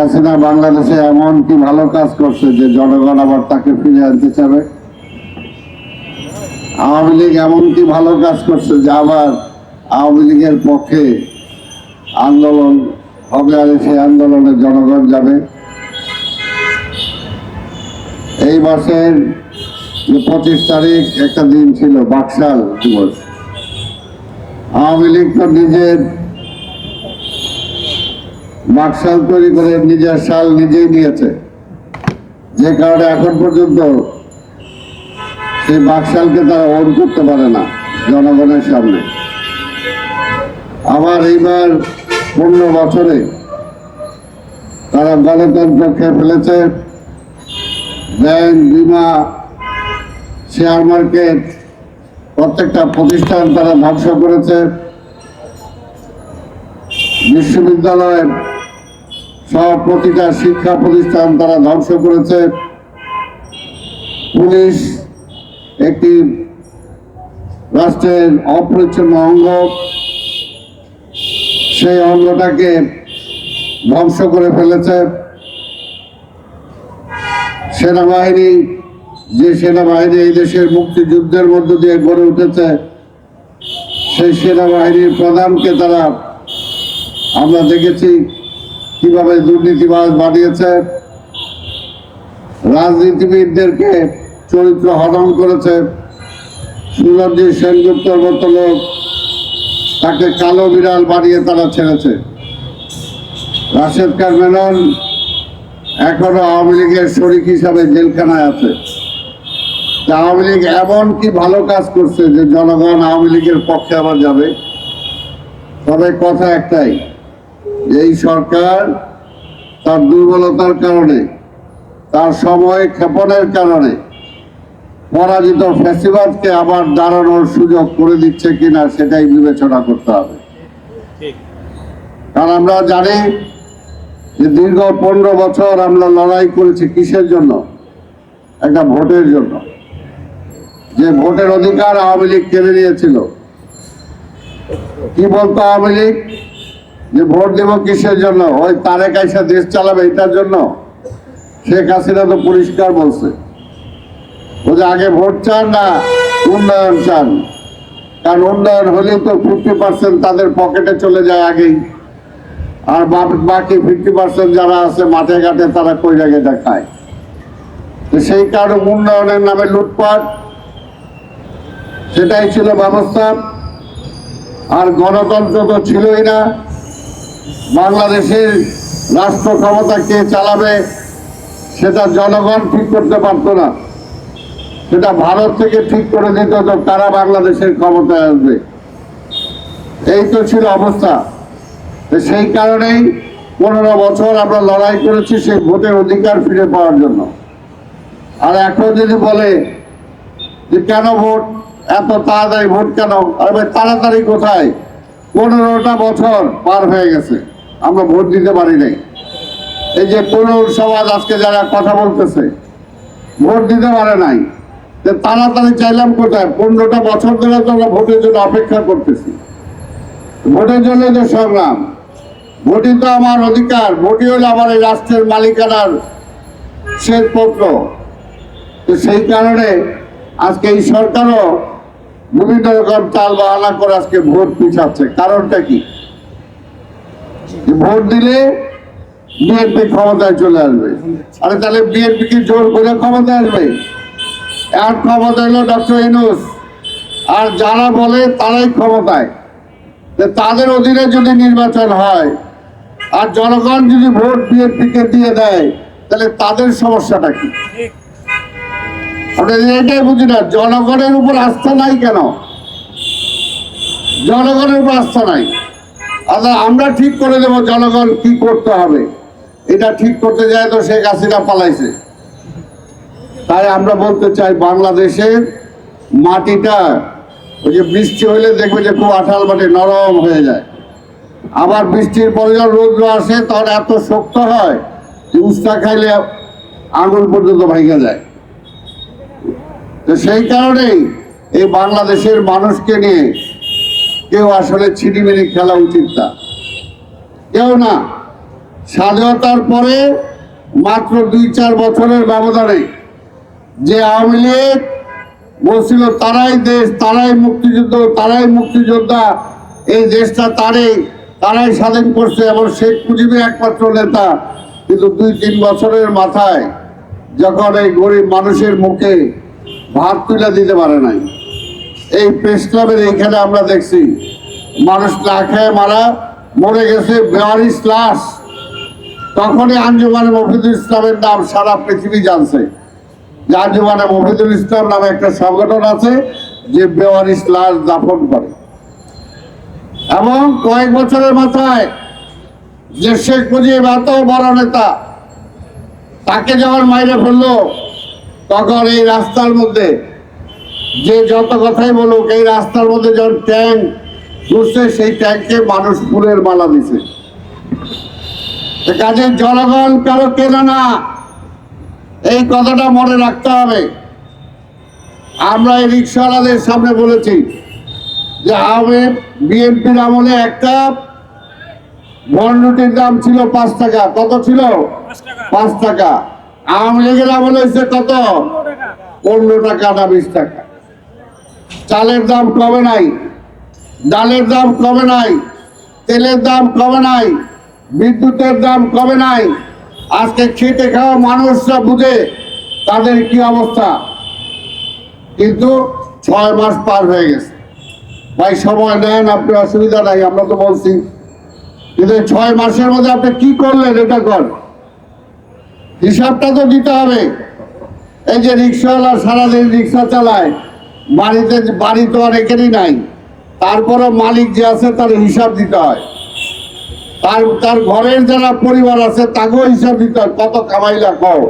হাসিনা বাংলাদেশে এমন কি ভালো কাজ করছে যে জনগণ আবার তাকে ফিরে আনতে চাবে? আওয়ামী লীগ এমন কি ভালো কাজ করছে যে আবার আওয়ামী লীগের পক্ষে আন্দোলন হবে আর সেই আন্দোলনে জনগণ যাবে? এই মাসের যে পঁচিশ তারিখ একটা দিন ছিল, বাকশাল দিবস। আওয়ামী লীগ তো নিজের বাকশাল তৈরি করে নিজের শাল নিজেই নিয়েছে। যে কারণে এখন পর্যন্ত সেই বাকশালকে তারা ওন করতে পারে না জনগণের সামনে। আবার এইবার পনেরো বছরে তারা গণতন্ত্র খেয়ে ফেলেছে। ব্যাংক, বিমা, শেয়ার মার্কেট, প্রত্যেকটা প্রতিষ্ঠান তারা ধ্বংস করেছে। বিশ্ববিদ্যালয় সব প্রতিটা শিক্ষা প্রতিষ্ঠান তারা ধ্বংস করেছে। পুলিশ একটি রাষ্ট্রের অপরিচ্ছন্ন অঙ্গ। সেই অঙ্গটাকে ধ্বংস করে ফেলেছে। সেনাবাহিনী, যে সেনাবাহিনী এই দেশের মুক্তিযুদ্ধের মধ্য দিয়ে গড়ে উঠেছে, সেই সেনাবাহিনীর প্রধানকে তারা আমরা দেখেছি কীভাবে দুর্নীতিবাজ বাড়িয়েছে রাজনীতিবিদদেরকে চরিত্র হরণ করেছে। সুরঞ্জি সেনগুপ্তর মতো লোক তাকে কালো বিড়াল বাড়িয়ে তারা ছেড়েছে। রাশেদ খান মেনন এখনও আওয়ামী লীগের শরিক হিসাবে জেলখানায় আছে। আওয়ামী লীগ এমন কি ভালো কাজ করছে যে জনগণ আওয়ামী লীগের পক্ষে আবার যাবে? তবে কথা একটাই এই সরকার তার দুর্বলতার কারণে তার সময় ক্ষেপণের কারণে পরাজিত ফ্যাসিবাদকে আবার দাঁড়ানোর সুযোগ করে দিচ্ছে কিনা সেটাই বিবেচনা করতে হবে। কারণ আমরা জানি যে দীর্ঘ পনেরো বছর আমরা লড়াই করেছি কিসের জন্য? একটা ভোটের জন্য। যে ভোটের অধিকার আওয়ামী লীগ কেড়ে নিয়েছিল। কি বলতো আওয়ামী লীগ? যে ভোট দেব কিসের জন্য? ওই তারেক আইসা দেশ চালাবে এটার জন্য? শেখ হাসিনা তো পরিষ্কার বলছে। ও যে আগে ভোট চান না, উন্নয়ন চান। কারণ উন্নয়ন হলে তো ফিফটি পার্সেন্ট তাদের পকেটে চলে যায় আগেই। আর বাকি ফিফটি পার্সেন্ট যারা আছে, মাঠে ঘাটে তারা কই জায়গাটা খায় তো সেই কারণে উন্নয়নের নামে লুটপাট, সেটাই ছিল ব্যবস্থা। আর গণতন্ত্র তো ছিলই না। বাংলাদেশের রাষ্ট্র ক্ষমতা কে চালাবে, সেটা জনগণ ঠিক করতে পারতো না। সেটা ভারত থেকে ঠিক করে দিত তো কারা বাংলাদেশের ক্ষমতায় আসবে। এই তো ছিল অবস্থা। সেই কারণেই পনেরো বছর আমরা লড়াই করেছি সেই ভোটের অধিকার ফিরে পাওয়ার জন্য। আর এখন যদি বলে যে কেন ভোট, এত তাড়াতাড়ি ভোট কেন? আরে ভাই, তাড়াতাড়ি কোথায়? পনেরোটা বছর পার হয়ে গেছে। আমরা ভোট দিতে পারি নাই। এই যে তরুণ সমাজ আজকে যারা কথা বলতেছে, ভোট দিতে পারে নাই। যে তাড়াতাড়ি চাইলাম কোথায়? পনেরোটা বছর ধরে তো আমরা ভোটের জন্য অপেক্ষা করতেছি। ভোটের জন্য তো সংগ্রাম, ভোটই তো আমার অধিকার, ভোটই হলো আমার এই রাষ্ট্রের মালিকানার শ্বেতপত্র তো সেই কারণে আজকে এই সরকারও বিভিন্ন রকম তাল বাহানা করে আজকে ভোট পিছাচ্ছে। কারণটা কি? ভোট দিলে বিএনপি ক্ষমতায় চলে আসবে। আরে তাহলে বিএনপি কি জোর করে ক্ষমতায় আসবে? আর ক্ষমতা হলো ডক্টর ইনুস আর যারা বলে তারাই ক্ষমতায়। তাদের অধীনে যদি নির্বাচন হয়, আর জনগণ যদি ভোট বিএনপিকে দিয়ে দেয়, তাহলে তাদের সমস্যাটা কি? আমরা এটাই বুঝি না, জনগণের উপর আস্থা নাই কেন? জনগণের উপর আস্থা নাই। আচ্ছা আমরা ঠিক করে দেবো জনগণ কি করতে হবে। এটা ঠিক করতে যায় তো শেখ হাসিনা পালাইছে। তাই আমরা বলতে চাই, বাংলাদেশের মাটিটা ওই যে বৃষ্টি হলে দেখবে যে খুব আঠাল মাটি, নরম হয়ে যায়। আবার বৃষ্টির পরে যখন রৌদ্র আসে, তখন এত শক্ত হয় যে উস্তা খাইলে আঙুল পর্যন্ত ভেঙে যায়। তো সেই কারণেই এই বাংলাদেশের মানুষকে নিয়ে কেউ আসলে ছিটিমিনি খেলা উচিত না। কেউ না। স্বাধীনতার পরে মাত্র দুই চার বছরের ব্যবধানে যে আওয়ামী লীগ বলছিল, তারাই দেশ, তারাই মুক্তিযুদ্ধ, তারাই মুক্তিযোদ্ধা, এই দেশটা তারাই তারাই স্বাধীন করছে। এবং শেখ মুজিবের একমাত্র নেতা। কিন্তু দুই তিন বছরের মাথায় যখন এই গরিব মানুষের মুখে ভাত তুলে দিতে পারে নাই। এই প্রেস ক্লাবের এইখানে আমরা দেখছি, মানুষ না খেয়ে মারা, মরে গেছে বেয়ারিশ লাশ। তখনই আঞ্জুমানে মফিদুল ইসলামের নাম সারা পৃথিবী জানছে। যে আঞ্জুমানে মফিদুল ইসলাম নামে একটা সংগঠন আছে, যে বেওয়ারিশ লাশ দাফন করে। এবং কয়েক বছরের মাথায় যে শেখ মুজিব এত বড় নেতা, তাকে যখন মাইরে ফেলল তখন এই রাস্তার মধ্যে যে যত কথাই বলুক, এই রাস্তার মধ্যে যখন ট্যাঙ্ক ঘুরছে, সেই ট্যাঙ্কে মানুষ ফুলের মালা দিছে। কাজে জনগণ কারও কেনে না। এই কথাটা মনে রাখতে হবে। আমরা এই রিক্সাওয়ালাদের সামনে বলেছি যে, আওয়ামী বিএনপির আমলে একটা বন্ডটির দাম ছিল পাঁচ টাকা। কত ছিল? পাঁচ টাকা। বিশ টাকা। চালের দাম কমে নাই, ডালের দাম কমে নাই, তেলের দাম কমে নাই, বিদ্যুতের দাম কমে নাই। আজকে খেটে খাওয়া মানুষরা বুঝে তাদের কি অবস্থা। কিন্তু ছয় মাস পার হয়ে গেছে। ভাই, সময় নেন আপনি অসুবিধা নাই, আমরা তো বলছি। কিন্তু ছয় মাসের মধ্যে আপনি কি করলেন, এটা কর। হিসাবটা তো দিতে হবে। এই যে রিক্সাওয়ালা সারাদিন রিক্সা চালায়, বাড়িতে বাড়ি তো আর এখানেই নাই। তারপরে মালিক যে আছে তার হিসাব দিতে হয়। তার তার ঘরের যারা পরিবার আছে, তাকেও হিসাব দিতে হয়, কত কামাইলা কও।